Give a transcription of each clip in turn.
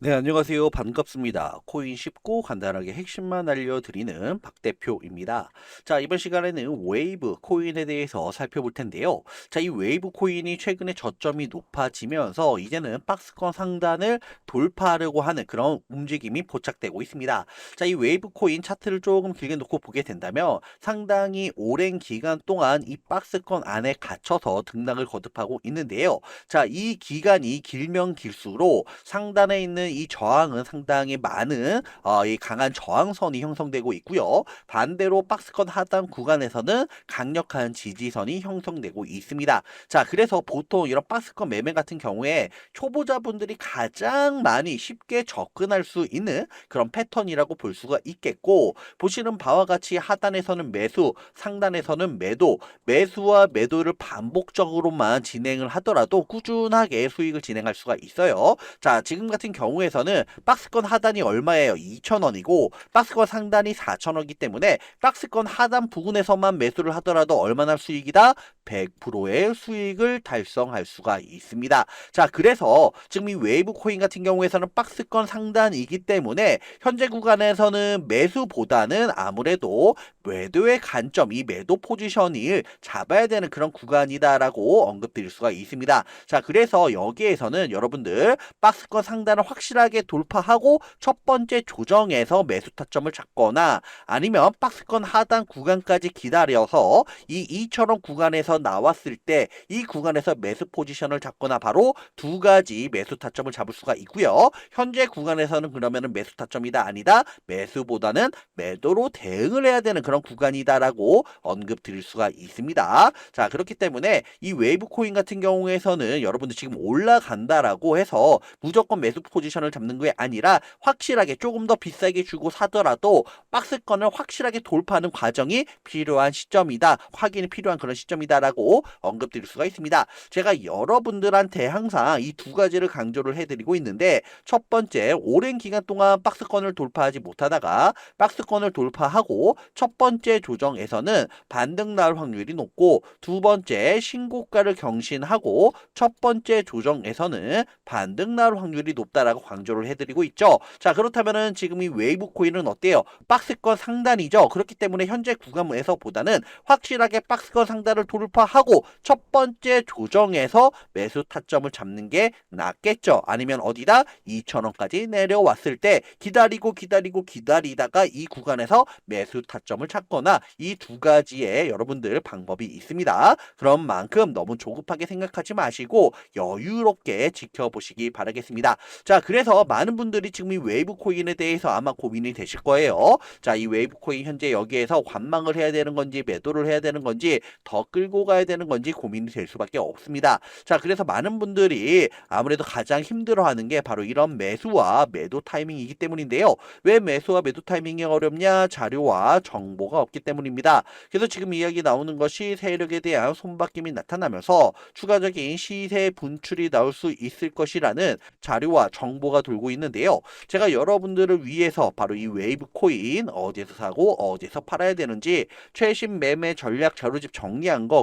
네, 안녕하세요. 반갑습니다. 코인 쉽고 간단하게 핵심만 알려드리는 박 대표입니다. 자, 이번 시간에는 웨이브 코인에 대해서 살펴볼 텐데요. 자, 이 웨이브 코인이 최근에 저점이 높아지면서 이제는 박스권 상단을 돌파하려고 하는 그런 움직임이 포착되고 있습니다. 자, 이 웨이브 코인 차트를 조금 길게 놓고 보게 된다면 상당히 오랜 기간 동안 이 박스권 안에 갇혀서 등락을 거듭하고 있는데요. 자, 이 기간이 길면 길수록 상단에 있는 이 저항은 상당히 많은 어, 이 강한 저항선이 형성되고 있고요. 반대로 박스권 하단 구간에서는 강력한 지지선이 형성되고 있습니다. 자, 그래서 보통 이런 박스권 매매 같은 경우에 초보자분들이 가장 많이 쉽게 접근할 수 있는 그런 패턴이라고 볼 수가 있겠고 보시는 바와 같이 하단에서는 매수, 상단에서는 매도, 매수와 매도를 반복적으로만 진행을 하더라도 꾸준하게 수익을 진행할 수가 있어요. 자, 지금 같은 경우 에서는 박스권 하단이 얼마예요? 2,000원이고 박스권 상단이 4,000원이기 때문에 박스권 하단 부근에서만 매수를 하더라도 얼마나 수익이다? 100%의 수익을 달성할 수가 있습니다. 자, 그래서 지금 이 웨이브 코인 같은 경우에서는 박스권 상단이기 때문에 현재 구간에서는 매수보다는 아무래도 매도의 관점, 이 매도 포지션을 잡아야 되는 그런 구간이다라고 언급드릴 수가 있습니다. 자, 그래서 여기에서는 여러분들 박스권 상단을 확실하게 돌파하고 첫 번째 조정에서 매수 타점을 잡거나 아니면 박스권 하단 구간까지 기다려서 이 2천원 구간에서 나왔을 때 이 구간에서 매수 포지션을 잡거나 바로 두 가지 매수 타점을 잡을 수가 있고요. 현재 구간에서는 그러면은 매수 타점이다 아니다 매수보다는 매도로 대응을 해야 되는 그런 구간이다라고 언급 드릴 수가 있습니다. 자 그렇기 때문에 이 웨이브 코인 같은 경우에서는 여러분들 지금 올라간다라고 해서 무조건 매수 포지션을 잡는 게 아니라 확실하게 조금 더 비싸게 주고 사더라도 박스권을 확실하게 돌파하는 과정이 필요한 시점이다. 확인이 필요한 그런 시점이다라고 언급드릴 수가 있습니다. 제가 여러분들한테 항상 이 두 가지를 강조를 해드리고 있는데 첫 번째 오랜 기간 동안 박스권을 돌파하지 못하다가 박스권을 돌파하고 첫 번째 조정에서는 반등 나올 확률이 높고 두 번째 신고가를 경신하고 첫 번째 조정에서는 반등 나올 확률이 높다라고 강조를 해드리고 있죠. 자 그렇다면은 지금 이 웨이브 코인은 어때요? 박스권 상단이죠. 그렇기 때문에 현재 구간에서 보다는 확실하게 박스권 상단을 돌파 하고 첫 번째 조정에서 매수 타점을 잡는 게 낫겠죠. 아니면 어디다 2,000원까지 내려왔을 때 기다리고 기다리고 기다리다가 이 구간에서 매수 타점을 찾거나 이 두 가지의 여러분들 방법이 있습니다. 그런 만큼 너무 조급하게 생각하지 마시고 여유롭게 지켜보시기 바라겠습니다. 자, 그래서 많은 분들이 지금 이 웨이브 코인에 대해서 아마 고민이 되실 거예요. 자, 이 웨이브 코인 현재 여기에서 관망을 해야 되는 건지 매도를 해야 되는 건지 더 끌고 가야 되는 건지 고민이 될 수밖에 없습니다. 자, 그래서 많은 분들이 아무래도 가장 힘들어하는 게 바로 이런 매수와 매도 타이밍이기 때문인데요. 왜 매수와 매도 타이밍이 어렵냐? 자료와 정보가 없기 때문입니다. 그래서 지금 이야기 나오는 것이 세력에 대한 손바뀜이 나타나면서 추가적인 시세 분출이 나올 수 있을 것이라는 자료와 정보가 돌고 있는데요. 제가 여러분들을 위해서 바로 이 웨이브 코인 어디에서 사고 어디에서 팔아야 되는지 최신 매매 전략 자료집 정리한 거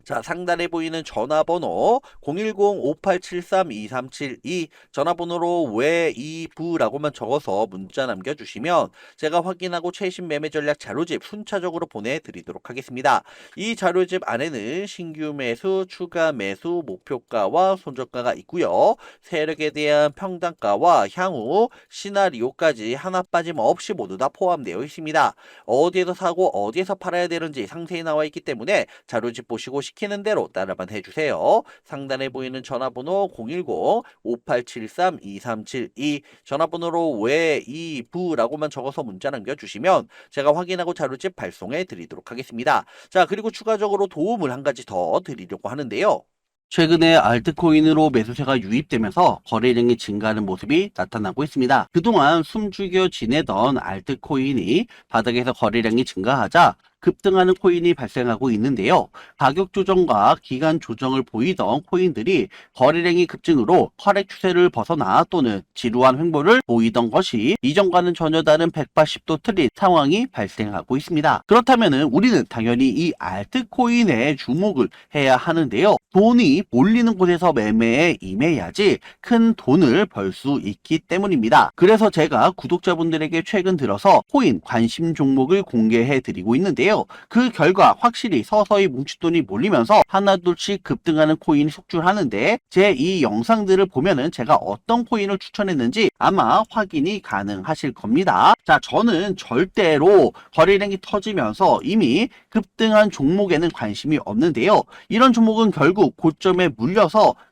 자, 상단에 보이는 전화번호 010-5873-2372 전화번호로 왜 이 부라고만 적어서 문자 남겨주시면 제가 확인하고 최신 매매 전략 자료집 순차적으로 보내드리도록 하겠습니다. 이 자료집 안에는 신규 매수, 추가 매수, 목표가와 손절가가 있고요. 세력에 대한 평단가와 향후 시나리오까지 하나 빠짐없이 모두 다 포함되어 있습니다. 어디에서 사고 어디에서 팔아야 되는지 상세히 나와 있기 때문에 자료집 보시고 시키는 대로 따라만 해주세요. 상단에 보이는 전화번호 010-5873-2372 전화번호로 왜 이 부라고만 적어서 문자 남겨주시면 제가 확인하고 자료집 발송해 드리도록 하겠습니다. 자 그리고 추가적으로 도움을 한 가지 더 드리려고 하는데요. 최근에 알트코인으로 매수세가 유입되면서 거래량이 증가하는 모습이 나타나고 있습니다. 그동안 숨죽여 지내던 알트코인이 바닥에서 거래량이 증가하자 급등하는 코인이 발생하고 있는데요. 가격 조정과 기간 조정을 보이던 코인들이 거래량이 급증으로 거래 추세를 벗어나 또는 지루한 횡보를 보이던 것이 이전과는 전혀 다른 180도 틀린 상황이 발생하고 있습니다. 그렇다면 우리는 당연히 이 알트코인에 주목을 해야 하는데요. 돈이 몰리는 곳에서 매매에 임해야지 큰 돈을 벌 수 있기 때문입니다. 그래서 제가 구독자분들에게 최근 들어서 코인 관심 종목을 공개해 드리고 있는데요. 그 결과 확실히 서서히 뭉칫돈이 몰리면서 하나둘씩 급등하는 코인이 속출하는데 제 이 영상들을 보면은 제가 어떤 코인을 추천했는지 아마 확인이 가능하실 겁니다. 자, 저는 절대로 거래량이 터지면서 이미 급등한 종목에는 관심이 없는데요. 이런 종목은 결국 고점에 물려서